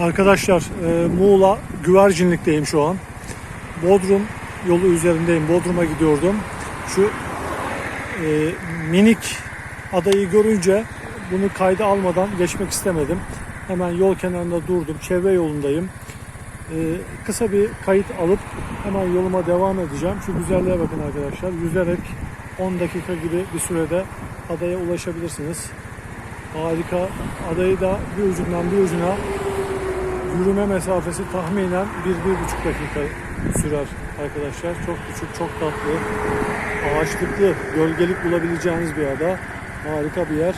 Arkadaşlar e, Muğla Güvercinlik'teyim şu an. Bodrum yolu üzerindeyim. Bodrum'a gidiyordum. Şu e, minik adayı görünce bunu kayda almadan geçmek istemedim. Hemen yol kenarında durdum. Çevre yolundayım. E, kısa bir kayıt alıp hemen yoluma devam edeceğim. Şu güzelliğe bakın arkadaşlar. Yüzerek 10 dakika gibi bir sürede adaya ulaşabilirsiniz. Harika. Adayı da bir ucundan bir ucuna yürüme mesafesi tahminen 1-1,5 dakika sürer arkadaşlar. Çok küçük, çok tatlı, ağaçlıklı, gölgelik bulabileceğiniz bir ada. Harika bir yer.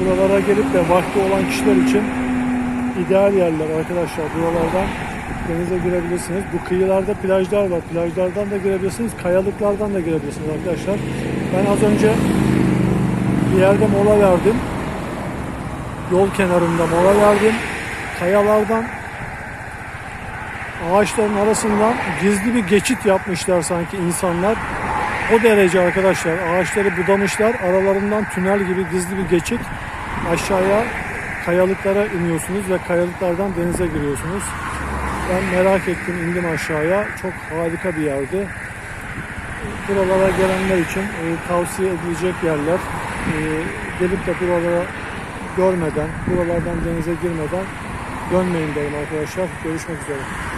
Buralara gelip de vakti olan kişiler için ideal yerler arkadaşlar. Buralardan denize girebilirsiniz. Bu kıyılarda plajlar var. Plajlardan da girebilirsiniz. Kayalıklardan da girebilirsiniz arkadaşlar. Ben az önce bir yerde mola verdim. Yol kenarında mola verdim. Kayalardan ağaçların arasından gizli bir geçit yapmışlar sanki insanlar. O derece arkadaşlar ağaçları budamışlar. Aralarından tünel gibi gizli bir geçit. Aşağıya kayalıklara iniyorsunuz ve kayalıklardan denize giriyorsunuz. Ben merak ettim indim aşağıya. Çok harika bir yerdi. Buralara gelenler için e, tavsiye edilecek yerler. E, gelip de buralara görmeden, buralardan denize girmeden dönmeyin derim arkadaşlar. Görüşmek üzere.